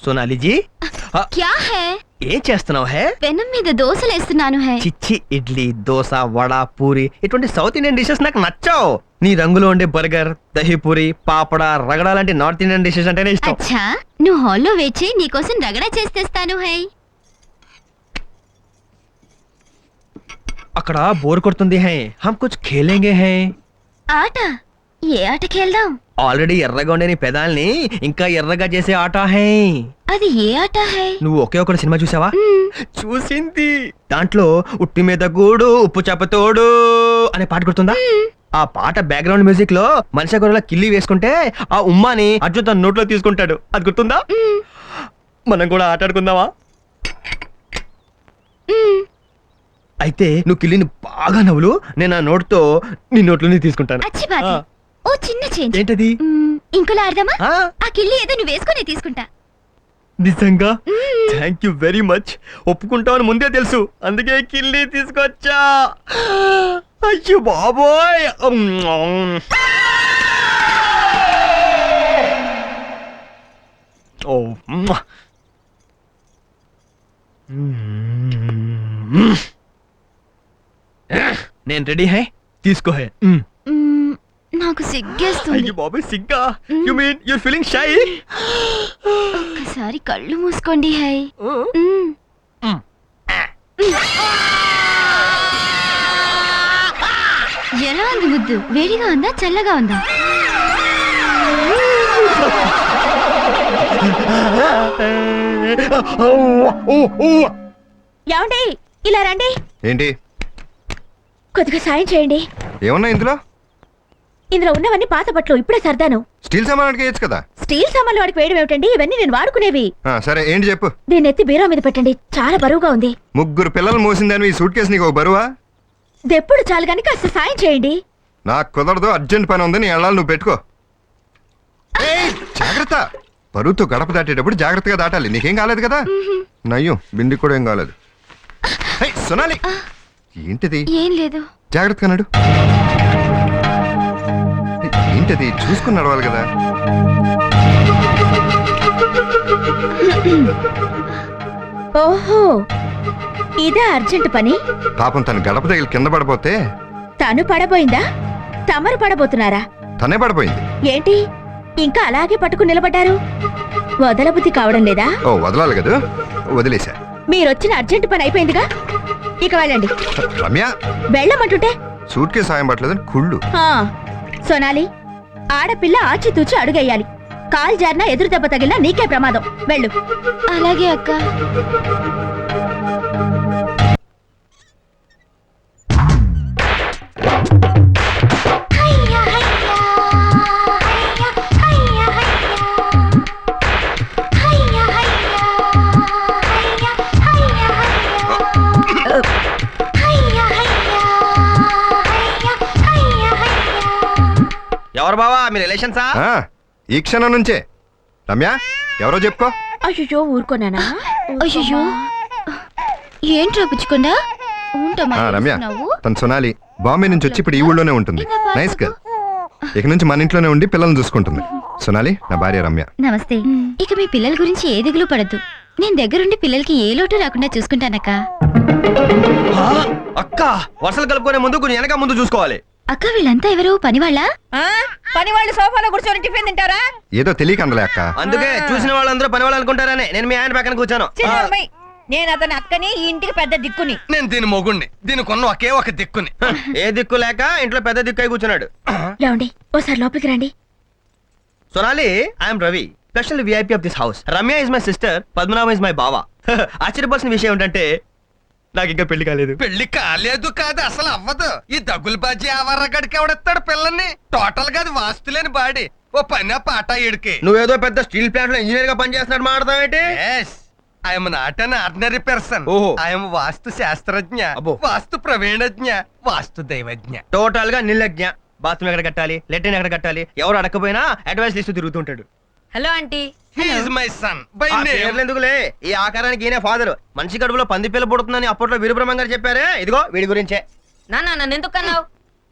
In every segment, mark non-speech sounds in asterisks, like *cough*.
సోనాలిజీ క్యా హే? ఏం చేస్తున్నావు హే? పెనం మీద దోశలు వేస్తున్నాను హే. చిచ్చి ఇడ్లీ దోశ వడ పూరి ఇటువంటి సౌత్ ఇండియన్ డిషెస్ నాకు నచ్చావు. నీ రంగులో ఉండే బర్గర్ దహీపూరి పాపడ రగడ లాంటి నార్త్ ఇండియన్ డిషెస్ అంటేనే ఇష్టం. అచ్చా నువ్వు హాల్లో వేచి నీకోసం రగడ చేస్తేస్తాను హై. అక్కడ బోర్ కొడుతుంది హే. హమ్ కుచ్ ఖేలేంగే హే. ఆట? ఏ ఆటకి వెళ్దాం? ఆల్రెడీ ఎర్రగా ఉండే నీ పెదాల్ని ఇంకా ఎర్రగా చేసే ఆట హే. అది ఏ ఆట హై? నువ్వు ఒకే ఒక సినిమా చూసావా. చూసింది. దాంట్లో ఉట్టి మీద గూడు ఉప్పు చేప తోడు అనే పాట గుర్తుందా? ఆ పాట బ్యాక్గ్రౌండ్ మ్యూజిక్లో మనిషి గొర్రెల కిల్లి వేసుకుంటే ఆ ఉమ్మాని అర్జున్ తన నోట్లో తీసుకుంటాడు. అది గుర్తుందా? మనం కూడా ఆట ఆడుకుందామా? మ్మ్. అయితే నువ్వు కిల్లిని బాగా నవ్వులు నేను ఆ నోట్తో నీ నోట్లోనే తీసుకుంటాను. అచ్చి బాధ ఆ. ఓ చిన్న చేంజ్. ఏంటది? ఇంకోలా ఆడదామా? ఆ, ఆ కిల్లి ఏదో నువ్వు వేసుకుని తీసుకుంటా. నిజంగా? థ్యాంక్ యూ వెరీ మచ్ ఒప్పుకుంటామని ముందే తెలుసు. అందుకే కిల్లి తీసుకొచ్చా. అయ్యో బాబోయ్. ఓ. నేను రెడీ హై? తీసుకో హై. నాకు సిగ్గేస్తుంది. అయ్యో బాబోయ్ సిగ్గా. You mean you're feeling shy ఒక్కసారి కళ్ళు మూసుకోండి హై. ఎలా ఉంది ముద్దు? వేడిగా ఉందా చల్లగా ఉందా? ఏమండి ఇలా రండి. ఏంటి? కొద్దిగా సాయం చేయండి. ఏమన్నా ఇందులో? ఇందులో ఉన్నవన్నీ పాత బట్టలు ఇప్పుడే సర్దాను. స్టీల్ సామాన్ అడిగేయచ్చు కదా? స్టీల్ సామాన్లు వాడికి వేయడం ఏమిటండి? ఇవన్నీ నేను వాడుకునేవి. ఆ, సరే ఏంటి చెప్పు? దీన్ని ఎత్తి బీరో మీద పెట్టండి. చాలా బరువుగా ఉంది. ముగ్గురు పిల్లలు మోసిందని ఈ సూట్ కేసు నీకు ఒక బరువా? దెప్పుడు చాలు కానీ కాస్త సాయం చేయండి. నాకు కుదరదు అర్జెంట్ పని ఉంది నీ వెళ్ళాలి నువ్వు పెట్టుకో. ఏయ్, జాగ్రత్త. బరువుతో గడప దాటేటప్పుడు జాగ్రత్తగా దాటాలి. నీకేం కాలేదు కదా? నయ్యం బింది కూడా ఏం కాలేదు. ఏయ్, సొనాలి! ఏంటిది? ఏం లేదు. జాగ్రత్తగా నడు. ఏంటిది? చూసుకుని నడవాలి కదా. ఓహో ఇదే అర్జెంట్ పని? పాపం తను గడప దగ్గర కింద పడిపోతే తను పడబోయిందా? తమరు పడబోతున్నారా? తనే పడిపోయింది ఏంటి? ఇంకా అలాగే పట్టుకుని నిలబడ్డారు? వదలబుద్ధి కావడం లేదా? ఓ వదలాలి కదా. వదిలేశా. మీరొచ్చిన అర్జెంట్ పని అయిపోయిందిగా? ఇక వెళ్ళండి. రమ్య వెళ్ళమంటుంటే? సూట్ కేసు సాయం పట్టలేదని కుళ్ళు. ఆ, సోనాలి ఆడపిల్ల ఆచితూచి అడుగేయాలి. కాల్ జారినా ఎదురు దెబ్బ తగిలినా నీకే ప్రమాదం. వెళ్ళు. అలాగే అక్క. మీ రిలేషన్సా? ఆ, ఈ క్షణం నుంచే. రమ్య ఎవరో చెప్పుకో. అయ్యో ఊరుకోనానా? అయ్యో ఏంట్రా పుచ్చుకుండా ఆ, రమ్య తను సొనాలి. బాంబే నుంచి వచ్చి ఇప్పుడు ఈ ఊళ్ళోనే ఉంటుంది. నైస్ గర్ల్ ఇక నుంచి మన ఇంట్లోనే ఉండి పిల్లల్ని చూసుకుంటుంది. సొనాలి నా భార్య రమ్య. నమస్తే. ఇక మీ పిల్లల గురించి ఏ దిగులు పడద్దు. నేను దగ్గరుండి పిల్లలకి ఏ లోటు రాకుండా చూసుకుంటానక్క. ఆ, అక్క వరుసలు కలుపుకునే ముందు కొంచెం వెనక ముందు చూసుకోవాలి. అక్క వీళ్ళంతా ఎవరు? పనివాళ్ళ? పని వాళ్ళు సోఫాలో కూర్చొని టిఫిన్ తింటారా? ఏదో తెలియక అందలే అక్క. అందుకే చూసిన వాళ్ళందరూ పని వాళ్ళు అనుకుంటారని నేను మీ ఆయన పక్కన కూర్చాను. నేను అతని అక్కని ఈ ఇంటికి పెద్ద దిక్కుని. నేను దీని మొగుణ్ణి. దీని కొన్న ఒకే ఒక దిక్కుని. ఏ దిక్కు లేక ఇంట్లో పెద్ద దిక్కు అయి కూర్చున్నాడు. లేవండి ఓసారి లోపలికి రండి. Sonali I'm Ravi special VIP of this house Ramya is my sister Padmanabha is my బావా. ఆశ్చర్యపోవాల్సిన విషయం ఏంటంటే నాకు ఇంకా పెళ్ళి కాలేదు. పెళ్ళి కాలేదు కాదు అసలు అవ్వదు. ఈ దగ్గులు బాజీ ఆవర్రగడికి ఎవడెత్తాడు పిల్లల్ని టోటల్గా అది వాస్తులేని బాడీ. ఓ పని పాట ఇడికి నువ్వేదో పెద్ద స్టీల్ ప్లాంట్లో ఇంజనీర్గా పనిచేస్తున్నాడు మాట్లాడతావేంటి I'm not an ordinary person ఓహో. ఐఎమ్ వాస్తు శాస్త్రజ్ఞ. వాస్తు ప్రవీణజ్ఞ వాస్తు దైవజ్ఞ. టోటల్గా నిర్లజ్ఞ బాత్రూమ్ ఎక్కడ కట్టాలి? లెట్రిన్ ఎక్కడ కట్టాలి? ఎవరు అడకపోయినా advice list తిరుగుతుంటాడు hello aunty. My son bye ఎందుకులే? ఈ ఆకారానికి ఈయన ఫాదర్. మనిషి కడుపులో పంది పిల్ల పుడుతుందని అప్పట్లో వీరబ్రహ్మం గారు చెప్పారే. ఇదిగో వీడి గురించే. నాన్న నన్ను ఎందుకు అన్నావు?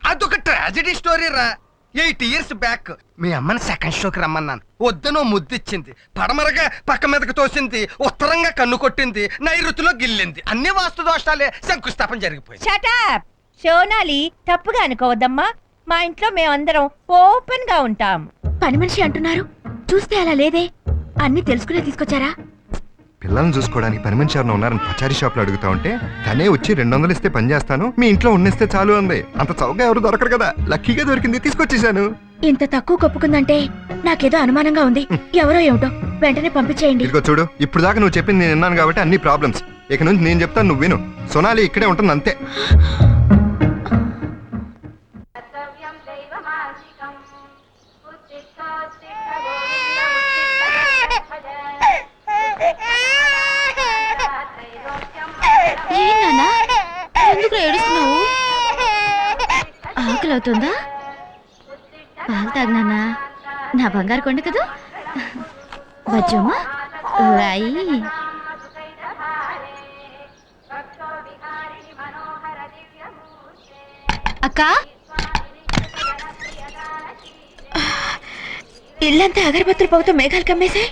అదొక ట్రాజడీ స్టోరీ రా. ఎయిట్ ఇయర్స్ బ్యాక్ మీ అమ్మని సెకండ్ షోకి రమ్మన్నాను. వద్దనో ముద్దిచ్చింది. పడమరగా పక్క మీదకి తోసింది. ఉత్తరంగా కన్ను కొట్టింది. నైరుతిలో గిల్లింది. అన్ని వాస్తు దోషాలే. శంకుస్థాపన జరిగిపోయింది. షటాప్ సోనాలి తప్పుగా అనుకోవద్దమ్మా. మా ఇంట్లో మేమందరం ఓపెన్గా ఉంటాం. పని మనిషి అంటున్నారు. చూస్తే అలా లేదే. అన్ని తెలుసుకునే తీసుకొచ్చారా? పిల్లల్ని చూసుకోవడానికి పని మనిషి ఎవరైనా ఉన్నారని పచారీ షాప్లో అడుగుతా ఉంటే తనే వచ్చి రెండు వందలు ఇస్తే పని చేస్తాను మీ ఇంట్లో ఉన్నిస్తే చాలు అంది. అంత చౌకగా ఎవరు దొరకరు కదా. లక్కీగా దొరికింది తీసుకొచ్చేసాను ఇంత తక్కువ కొప్పుకుందంటే నాకేదో అనుమానంగా ఉంది. ఎవరో ఏమిటో వెంటనే పంపించేయండి. ఇదిగో చూడు ఇప్పుడు దాకా నువ్వు చెప్పింది నేను విన్నాను కాబట్టి అన్ని ప్రాబ్లమ్స్ ఇక నుంచి నేను చెప్తాను నువ్వు విను. సొనాలి ఇక్కడే ఉంటుంది అంతే అవుతుందా? పాలు తాగినానా నా బంగారు కొండ కదా? రాయి. అక్క? ఇల్లంతా అగరబత్తులు పోగుతూ మేఘాలు కమ్మేశాయి.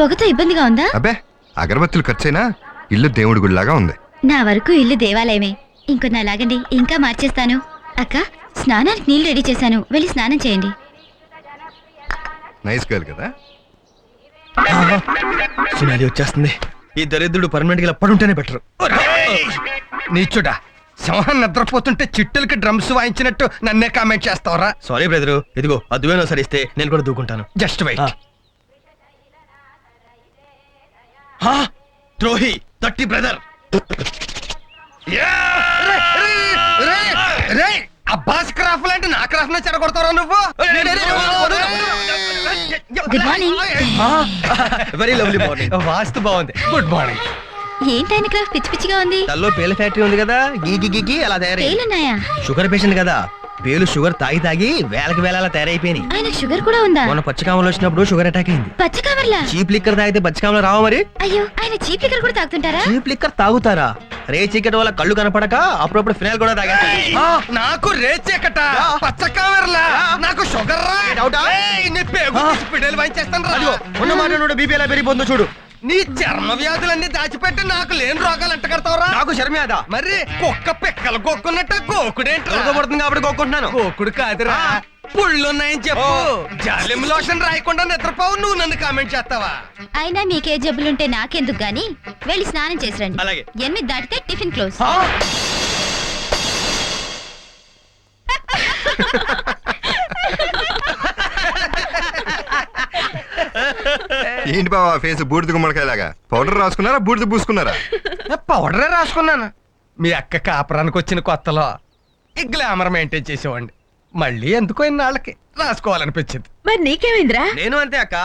పొగతో ఇబ్బందిగా ఉందా? అబ్బే అగరబత్తులు ఖర్చైనా ఇల్లు దేవుడి గుడిలాగా ఉంది. నా వరకు ఇల్లు దేవాలయమే. ఇంకొన్ని అలాగండి ఇంకా మార్చేస్తాను. అక్క? స్నానానికి నీళ్ళు రెడీ చేశాను. వెళ్ళి స్నానం చేయండి. నైస్ గర్ల్ కదా? సునాలి వచ్చేస్తుంది. ఈ దరిద్రుడు పర్మనెంట్గా పడుంటేనే బెటర్ నీచుడా సింహం నిద్రపోతుంటే చిట్టులకి డ్రమ్స్ వాయించినట్టు నన్నే కామెంట్ చేస్తావరా? సారీ బ్రదరు ఇదిగో అదువేనో సరిస్తే నేను కూడా దూకుంటాను. జస్ట్ వెయిట్ ద్రోహి తట్టి బ్రదర్ అబ్బాస్ క్రాఫ్ లాంటి నా క్రాఫ్ నే చెడగొడతారా నువ్వు? Good morning. Very lovely morning వాస్తు బాగుంది. Good morning. ఏంటైన క్రాఫ్ పిచ్చి పిచ్చిగా ఉంది? తల్లో పేల ఫ్యాక్టరీ ఉంది కదా? గీ గీ గీ అలా తయారై పేలున్నాయా? షుగర్ పేషెంట్ కదా. పేలు షుగర్ తాగి తాగి వేలకి వేల తయారైపోయినాయి. ఆయనకు షుగర్ కూడా ఉందా? మొన్న పచ్చకామలు వచ్చినప్పుడు షుగర్ అటాక్ అయింది. పచ్చ కవర్లా చీప్ లిక్కర్ తాగితే పచ్చకామలు రావా మరి? అయ్యో ఆయన చీప్ లిక్కర్ కూడా తాగుతుంటారా? చీప్ లిక్కర్ తాగుతారా? రే చీకటి వల్ల కళ్ళు కనపడక అప్పుడప్పుడు ఫినాయిల్ కూడా తాగేస్తారు నాకు రేచెక్కట పచ్చ కావర్లా. నాకు షుగర్ రా డౌటా? ఏయ్, నీ పేగు పిడేలు వాయించేస్తాను రా. అదిగో ఉన్న మాట బీపీ ఎలా పెరిగిపోతుందో చూడు. నీ చర్మ వ్యాధులన్నీ దాచిపెట్టి నాకు లేని రోగాలు అంట కడతావురా నాకు శర్మేద మరి కుక్క పిక్కలు గోక్కున్నట్టు గోకుడేంట్రా? పడుతుంది? కాబట్టి కోరుకుంటున్నాను గోకుడు కాదురా. పుళ్ళున్నాయని చెప్పు. ఓ. జాలిం లోషన్ రాయకుండా నిద్రపోవు. నువ్వు నన్ను కామెంట్ చేస్తావా? అయినా మీకే జబ్బులుంటే నాకెందుకు గాని? వెళ్ళి స్నానం చేసి రండి. అలాగే. ఎనిమిది దాటితే టిఫిన్ క్లోజ్. *laughs* ఏంటి బావా ఫేస్ బూడిద గుమ్మడికాయలాగా? పౌడర్ రాసుకున్నారా బూడిద పూసుకున్నారా? పౌడరే రాసుకున్నాను. మీ అక్క కాపురానికి వచ్చిన కొత్తలో ఈ గ్లామర్ మెయింటైన్ చేసేవాడిని. మళ్ళీ ఎందుకో ఇన్నాళ్ళకి రాసుకోవాలనిపించింది. మరి నీకేమైందిరా? నేను అంతే అక్క.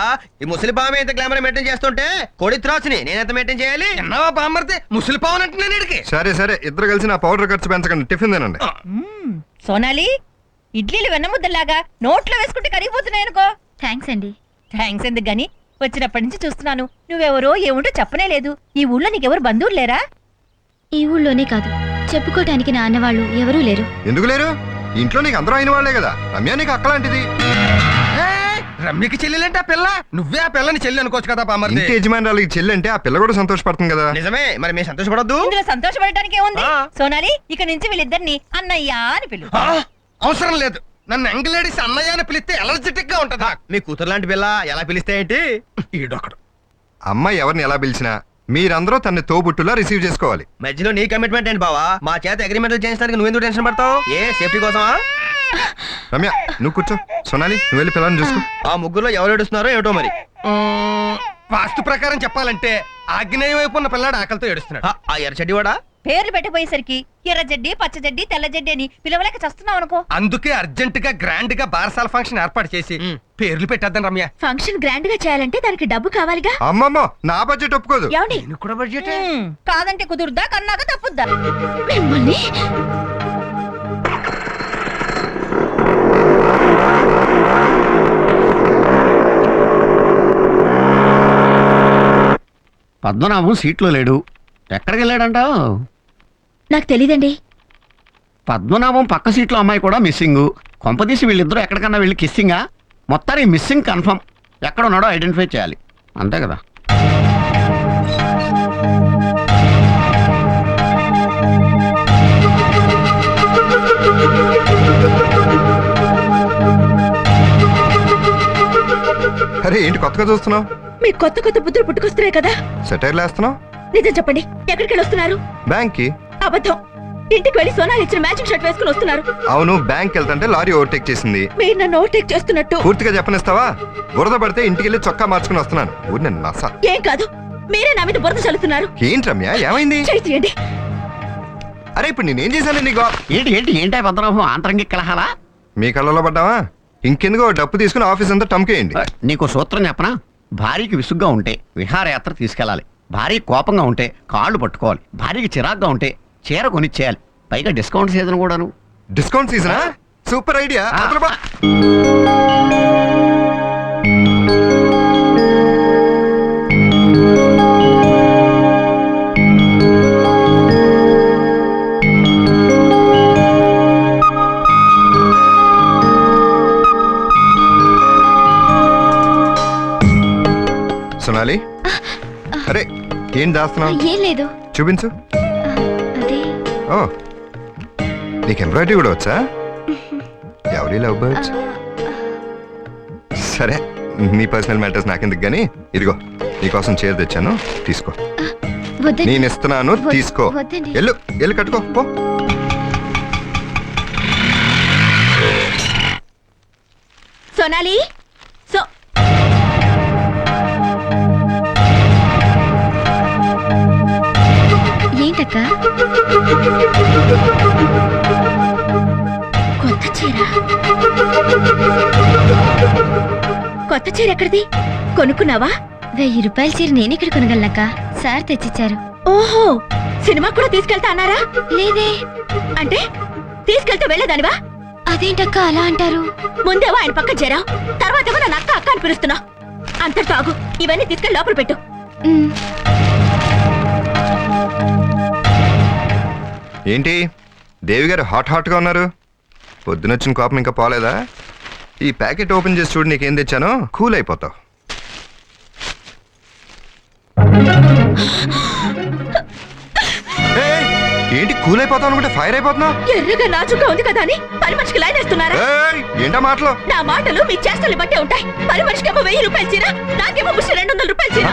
ఈ ముసలి పామె ఎంత గ్లామర్ మెయింటైన్ చేస్తుంటే కోడి త్రాసుని నేను ఎంత మెయింటైన్ చేయాలి? ఎన్నవా బామ్మర్ది? ముసలి పావనంటే నేను ఇడికి సరే సరే ఇద్దరు కలిసి నా పౌడర్ ఖర్చు పెంచకండి. టిఫిన్ తినండి. సోనాలి ఇడ్లీలు వెన్నముద్దలాగా నోట్లో వేసుకుంటే కరిగిపోతున్నాయనుకో. థ్యాంక్స్ అండి. థ్యాంక్స్ ఎందుకు గాని? వచ్చినప్పటి నుంచి చూస్తున్నాను. నువ్వెవరో ఏముంటో చెప్పనే లేదు. ఈ ఊళ్ళో నీకెవరు బంధువులు లేరా? ఈ ఊళ్ళోనే కాదు. చెప్పుకోవటానికి నా అన్నవాళ్ళు ఎవరూ లేరు. ఎందుకు లేరు? ఇంట్లో నీకు అందరూ అయిన వాళ్ళే కదా. రమ్య నీకు అక్కలాంటిది. ఏయ్, రమ్యకి చెల్లెలంటే ఆ పిల్ల? నువ్వే ఆ పిల్లని చెల్లి అనుకోవచ్చు కదా బామ్మర్ది ఇంటి యజమానురాలకి చెల్లి అంటే ఆ పిల్ల కూడా సంతోషపడుతుంది కదా. నిజమే మరి మేము సంతోషపడద్దు. ఇందులో సంతోషపడటానికి ఏముంది ఆ. సోనాలి ఇక నుంచి వీళ్ళిద్దరిని అన్నయ్య అని పిలు ఆ, అవసరం లేదు. నన్ను యంగ్ అన్నయ్య అని పిలిస్తే ఎలర్జెటిక్గా ఉంటదా మీ కూతురు లాంటి పిల్ల ఎలా పిలిస్తే ఏంటి? ఈడొకడు. అమ్మాయి ఎవరిని ఎలా పిలిచినా మీరందరూ తన్ని తోబుట్టులా రిసీవ్ చేసుకోవాలి. మధ్యలో నీ కమిట్మెంట్ ఏంటి బావా? మా చేత అగ్రిమెంట్ చేయించడానికి నువ్వెందుకు టెన్షన్ పడతావు? ఏ సేఫ్టీ కోసమా? రమ్య నువ్వు కూర్చో. సొనాలి నువ్వు వెళ్ళి పిల్లల్ని చూసుకో. ఆ ముగ్గురులో ఎవరు ఏడుస్తున్నారో ఏమిటో మరి? వాస్తు ప్రకారం చెప్పాలంటే ఆగ్నేయ వైపు ఉన్న పిల్లాడు ఆకలితో ఏడుస్తున్నాడు. ఆ, ఆ ఎర్రచెడ్డి వాడా పేర్లు పెట్టిపోయేసరికి ఎర్ర జడ్డి పచ్చ జడ్డి తెల్ల జడ్డి అని పిలవలేక చస్తున్నావు అనుకో. అందుకే అర్జెంట్గా గ్రాండ్గా బారసాల ఫంక్షన్ ఏర్పాటు చేసి. పేర్లు పెట్టేద్దాం రమ్య. ఫంక్షన్ గ్రాండ్గా చేయాలంటే దానికి డబ్బు కావాలిగా? అమ్మమ్మో నా బడ్జెట్ ఒప్పుకోదు. ఏమండి? దీనికి కూడా బడ్జెట్. కాదంటే కుదురుద్దా కన్నాక తప్పుద్దా? మిమ్మల్ని? పద్మనాభం సీట్లో లేడు. ఎక్కడికి వెళ్ళాడంటావు నాకు తెలీదండి. పద్మనాభం పక్క సీట్లో అమ్మాయి కూడా మిస్సింగ్. కొంపదీసి వీళ్ళిద్దరూ ఎక్కడికన్నా వెళ్ళి కిస్సింగా మొత్తానికి మిస్సింగ్ కన్ఫర్మ్ ఎక్కడ ఉన్నాడో ఐడెంటిఫై చేయాలి. అంతే కదా? అరే ఏంటి కొత్తగా చూస్తున్నావు? మీ కొత్త కొత్త బుద్ధులు పుట్టుకొస్తున్నాయి కదా. సెటైర్లు వేస్తున్నావు? నిజం చెప్పండి ఎక్కడికి వస్తున్నారు? బ్యాంక్కి అబద్ధం. ఇంటికి వెళ్ళి సోనాలు ఇచ్చిన మ్యాచింగ్ షర్ట్ వేసుకుని వస్తున్నారు. అవును బ్యాంక్ వెళ్తుంటే లారీ ఓవర్టేక్ చేసింది. మీరు నన్ను ఓవర్టేక్ చేస్తున్నట్టు. పూర్తిగా చెప్పనిస్తావా? బురద పడితే ఇంటికి వెళ్ళి చొక్కా మార్చుకుని వస్తున్నాను. ఊరి నేను నస. ఏం కాదు మీరే నా మీద బురద చల్లుతున్నారు. ఏంటి రమ్య ఏమైంది? చేయి తీయండి. అరే ఇప్పుడు నేనేం చేశాను నీకు? ఏంటి ఏంటి ఏంటి పద్మనాభం? ఆంతరంగిక కలహాలా? మీ కళ్ళలో పడ్డావా? ఇంకెందుకో డప్పు తీసుకుని ఆఫీస్ అంతా టమ్కేయండి. నీకు సూత్రం చెప్పనా? భార్యకి విసుగ్గా ఉంటే విహారయాత్ర తీసుకెళ్ళాలి. భార్య కోపంగా ఉంటే కాళ్ళు పట్టుకోవాలి భార్యకి చిరాగ్గా ఉంటే చీర కొనిచ్చేయాలి. పైగా డిస్కౌంట్ సీజన్ కూడాను. డిస్కౌంట్ సీజనా? Super idea. సోనాలి? అరే ఏం దాస్తున్నావు? ఏం లేదు. చూపించు. ఓ నీకు ఎంబ్రాయిడరీ కూడా వచ్చా? ఎవరి లవ్ బర్డ్స్? సరే నీ పర్సనల్ మ్యాటర్స్ నాకెందుకు కానీ ఇదిగో నీకోసం చీర తెచ్చాను తీసుకో. నేను ఇస్తున్నాను తీసుకో. ఎల్లు ఎల్లు కట్టుకో పో. సోనాలి సో ఏంటక్క కొత్త చీర. కొత్త చీర ఎక్కడిది? కొనుక్కున్నావా? వెయ్యి రూపాయల చీర నేను ఇక్కడ కొనగలనక్క. సార్ తెచ్చిచ్చారు. ఓహో! సినిమా కూడా తీసుకెళ్తా అన్నారా? లేదే. అంటే తీసుకెళ్తే వెళ్ళేదానివా? అదేంటక్క అలా అంటారు? ముందేవో ఆయన పక్కన చేరావు తర్వాత ఏమో నన్ను అక్క అక్క అని పిలుస్తున్నావు. అంతటితో ఆగు ఇవన్నీ తీసుకెళ్ళి లోపల పెట్టు. ఏంటి? దేవి గారు హాట్ హాట్గా ఉన్నారు. పొద్దునొచ్చిన కోపం ఇంకా పోలేదా? ఈ ప్యాకెట్ ఓపెన్ చేసి చూడు నీకేం తెచ్చానో. కూల్ అయిపోతావు. *gasps* ఏంటి కూల్ అయిపోతావు అనుకుంటే ఫైర్ అయిపోతున్నావు? ఎర్రగా నాజుగా ఉంది కదా అని? పని మనిషికి లైన్ వేస్తున్నారా? ఏంటా మాటలు? నా మాటలు మీ చేష్టలు బట్టే ఉంటాయి. పని మనిషికేమో వెయ్యి రూపాయలు చీర నాకేమో ముష్టి రెండు వందల రూపాయలు చీర.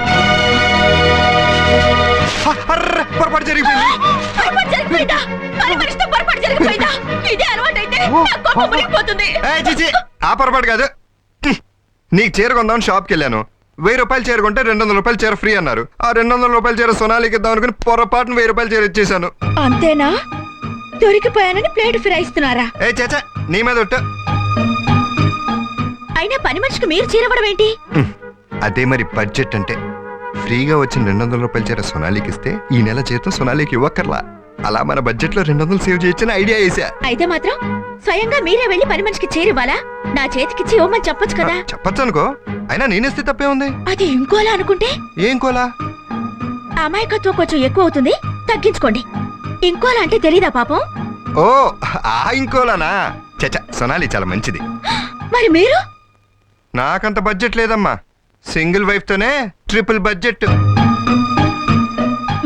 పొరపాటు జరిగిపోయింది. పొరపాటు జరిగిపోయిందా? పని మనిషితో పొరపాటు జరిగిపోయిందా? ఇదే అలవాటైతే నా కోపం మునిగిపోతుంది. ఏయ్, చిచి, ఆ పొరపాటు కాదు. నీకు చీర కొందామని షాప్కి వెళ్ళాను. వెయ్యి రూపాయలు చీర కొంటే రెండు వందల రూపాయలు చీర ఫ్రీ అన్నారు. ఆ రెండు వందల రూపాయల చీర సొనాలికి ఇద్దాం అనుకుని పొరపాటున వెయ్యి రూపాయలు చీర ఇచ్చేసాను అంతేనా? దొరికిపోయానని ప్లేట్ ఫిరాయిస్తున్నారా ఏ చేచా నీ మీద ఒట్టు. అయినా పని మనిషికి మీరు చీరవడం ఏంటి. అదే మరి బడ్జెట్ అంటే. ఫ్రీగా వచ్చిన రెండు వందల రూపాయల చీర సొనాలికి ఇస్తే ఈ నెల జీతం సొనాలికి ఇవ్వక్కర్లా. అలా మన బడ్జెట్లో రెండు వందలు సేవ్ చేయొచ్చని ఐడియా వేసా అయితే మాత్రం స్వయంగా మీరే వెళ్ళి పని మనిషికి చీరివ్వాలా నా చేతికిచ్చి ఇవ్వమని చెప్పొచ్చు కదా. చెప్పచ్చు అనుకో అయినా నేనేస్తే తప్పే ఉంది అది ఇంకోలా అనుకుంటే? ఏం కోలా? అమాయకత్వం కొంచెం ఎక్కువ అవుతుంది తగ్గించుకోండి. ఇంకోలా అంటే తెలీదా పాపం? ఓ ఆ ఇంకోలానా? చచ సొనాలి చాలా మంచిది. *gasps* మరి మీరు? నాకంత బడ్జెట్ లేదమ్మా. సింగిల్ వైఫ్ తోనే ట్రిపుల్ బడ్జెట్.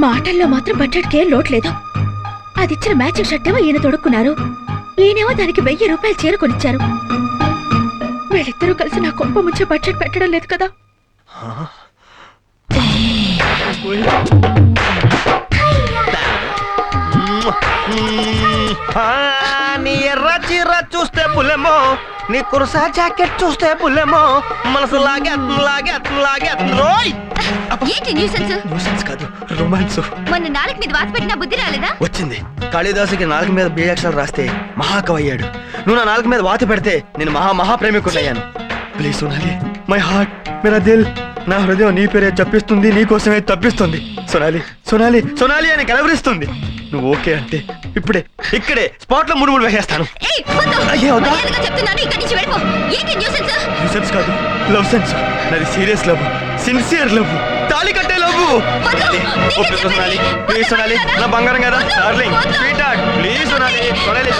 మాటల్లో మాత్రం బడ్జెట్కి ఏం లోటు లేదు. అది ఇచ్చిన మ్యాచింగ్ షర్ట్ ఏమో ఈయన తొడుక్కున్నారు. ఈయనేమో దానికి వెయ్యి రూపాయలు చీర కొనిచ్చారు. వీళ్ళిద్దరూ కలిసి నా కొంప ముంచే బడ్జెట్ పెట్టడం లేదు కదా. నీ ఎర్ర చీర చూస్తే పులెమో నీ కుర్సా జాకెట్ చూస్తే పులెమో మనసు లాగే లాగే లాగే రోయ్! ఏంటి న్యూసెన్స్ న్యూసెన్స్ కాదు రొమాన్స్ మొన్న నాలుగు మీద వాత పెట్టిన బుద్ధి రాలేదా? వచ్చింది. కాళిదాసుకి మీద బీజాక్షరాలు రాస్తే మహాకవి అయ్యాడు. నువ్వు నా నాలుగు మీద వాత పెడితే నేను మహా మహాప్రేమికుడయ్యాను. ప్లీజ్ సోనాలి మై హార్ట్ మేరా దిల్ నా హృదయం నీ పేరే చెప్పిస్తుంది నీ కోసమే తప్పిస్తుంది. సోనాలి సోనాలి సోనాలి అని కలవరిస్తుంది. నువ్వు ఓకే అంటే ఇప్పుడే ఇక్కడే స్పాట్లో మురుములు వేసేస్తాను కాదు లవ్ సెన్స్ నాది సీరియస్ లవ్ సిన్సియర్ లవ్ తాళి కట్టే love please Sonali please Sonali నా బంగారం కదా darling sweet please Sonali Sonali